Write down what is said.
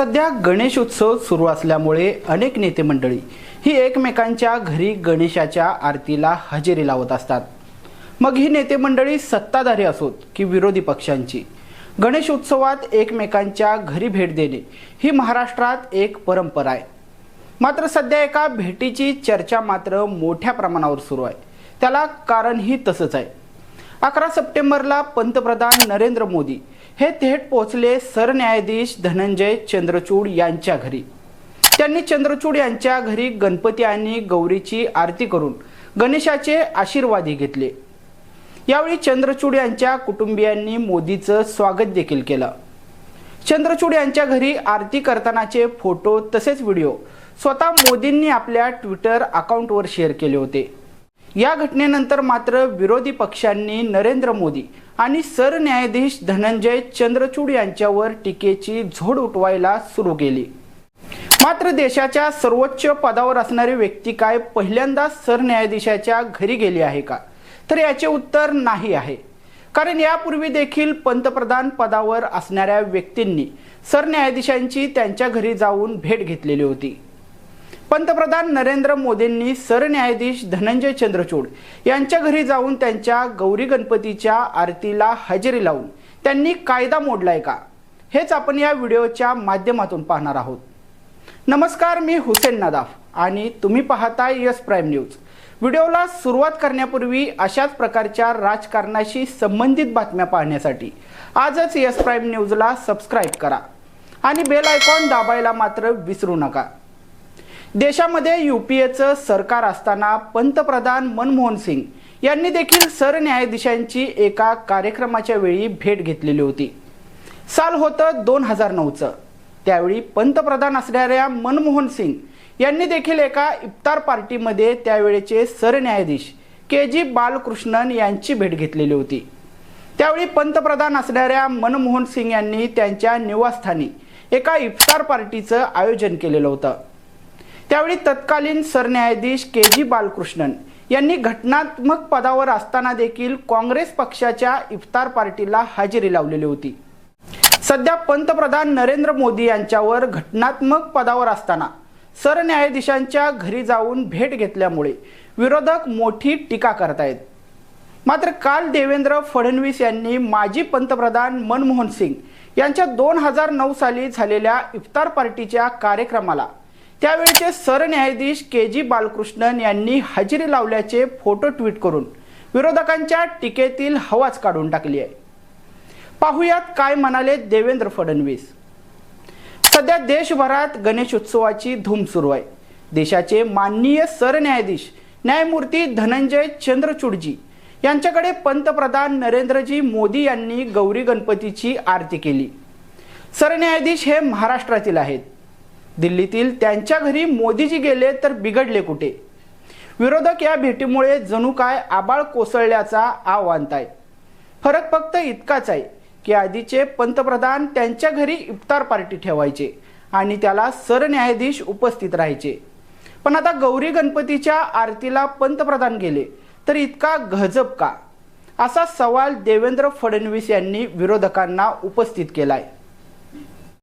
सध्या गणेश उत्सव सुरू असल्यामुळे अनेक नेते मंडळी ही एकमेकांच्या घरी गणेशाच्या आरतीला हजेरी लावत असतात. मग ही नेते मंडळी सत्ताधारी असोत की विरोधी पक्षांची? गणेश उत्सवात एकमेकांच्या घरी भेट देणे ही महाराष्ट्रात एक परंपरा आहे. मात्र सध्या एका भेटीची चर्चा मात्र मोठ्या प्रमाणावर सुरू आहे. त्याला कारणही तसंच आहे. अकरा सप्टेंबरला पंतप्रधान नरेंद्र मोदी हे थेट पोचले सरन्यायाधीश धनंजय चंद्रचूड यांच्या घरी. त्यांनी चंद्रचूड यांच्या घरी गणपती आणि गौरीची आरती करून गणेशाचे आशीर्वादही घेतले. यावेळी चंद्रचूड यांच्या कुटुंबियांनी मोदीचं स्वागत देखील केलं. चंद्रचूड यांच्या घरी आरती करतानाचे फोटो तसेच व्हिडिओ स्वतः मोदींनी आपल्या ट्विटर अकाउंटवर शेअर केले होते. या घटनेनंतर मात्र विरोधी पक्षांनी नरेंद्र मोदी आणि सरन्यायाधीश धनंजय चंद्रचूड यांच्यावर टीकेची झोड उठवायला सुरू केली. मात्र देशाच्या सर्वोच्च पदावर असणारी व्यक्ती काय पहिल्यांदाच सरन्यायाधीशाच्या घरी गेली आहे का? तर याचे उत्तर नाही आहे. कारण यापूर्वी देखील पंतप्रधान पदावर असणाऱ्या व्यक्तींनी सरन्यायाधीशांची त्यांच्या घरी जाऊन भेट घेतलेली होती. पंतप्रधान नरेंद्र मोदींनी सरन्यायाधीश धनंजय चंद्रचूड यांच्या घरी जाऊन त्यांच्या गौरी गणपतीच्या आरतीला हजेरी लावून त्यांनी कायदा मोडलाय का? हेच आपण या व्हिडिओच्या माध्यमातून पाहणार आहोत. नमस्कार मी हुसेन नदाफ आणि तुम्ही पाहताय यस प्राईम न्यूज. व्हिडिओला सुरुवात करण्यापूर्वी अशाच प्रकारच्या राजकारणाशी संबंधित बातम्या पाहण्यासाठी आजच यस प्राईम न्यूजला सबस्क्राईब करा आणि बेल आयकॉन दाबायला मात्र विसरू नका. देशामध्ये युपीएचं सरकार असताना पंतप्रधान मनमोहन सिंग यांनी देखील सरन्यायाधीशांची एका कार्यक्रमाच्या वेळी भेट घेतलेली होती. साल होतं दोन हजार नऊचं. त्यावेळी पंतप्रधान असणाऱ्या मनमोहन सिंग यांनी देखील एका इफ्तार पार्टीमध्ये त्यावेळेचे सरन्यायाधीश के जी बालकृष्णन यांची भेट घेतलेली होती. त्यावेळी पंतप्रधान असणाऱ्या मनमोहन सिंग यांनी त्यांच्या निवासस्थानी एका इफ्तार पार्टीचं आयोजन केलेलं होतं. त्यावेळी तत्कालीन सरन्यायाधीश के जी बालकृष्णन यांनी घटनात्मक पदावर असताना देखील काँग्रेस पक्षाच्या इफ्तार पार्टीला हजेरी लावलेली होती. सध्या पंतप्रधान नरेंद्र मोदी यांच्यावर घटनात्मक पदावर असताना सरन्यायाधीशांच्या घरी जाऊन भेट घेतल्यामुळे विरोधक मोठी टीका करतायत. मात्र काल देवेंद्र फडणवीस यांनी माजी पंतप्रधान मनमोहन सिंग यांच्या दोन हजार नऊ साली झालेल्या इफ्तार पार्टीच्या कार्यक्रमाला त्यावेळीचे सरन्यायाधीश के जी बालकृष्णन यांनी हजेरी लावल्याचे फोटो ट्विट करून विरोधकांच्या टीकेतील हवाच काढून टाकली आहे. पाहुयात काय म्हणाले देवेंद्र फडणवीस. सध्या देशभरात गणेशोत्सवाची धूम सुरू आहे. देशाचे माननीय सरन्यायाधीश न्यायमूर्ती धनंजय चंद्रचूडजी यांच्याकडे पंतप्रधान नरेंद्रजी मोदी यांनी गौरी गणपतीची आरती केली. सरन्यायाधीश हे महाराष्ट्रातील आहेत. दिल्लीतील त्यांच्या घरी मोदीजी गेले तर बिघडले कुठे? विरोधक या भेटीमुळे जणू काय आबाळ कोसळल्याचा आवांत आहे. फरक फक्त इतकाच आहे की आधीचे पंतप्रधान त्यांच्या घरी इफ्तार पार्टी ठेवायचे आणि त्याला सरन्यायाधीश उपस्थित राहायचे. पण आता गौरी गणपतीच्या आरतीला पंतप्रधान गेले तर इतका गजब का? असा सवाल देवेंद्र फडणवीस यांनी विरोधकांना उपस्थित केलाय.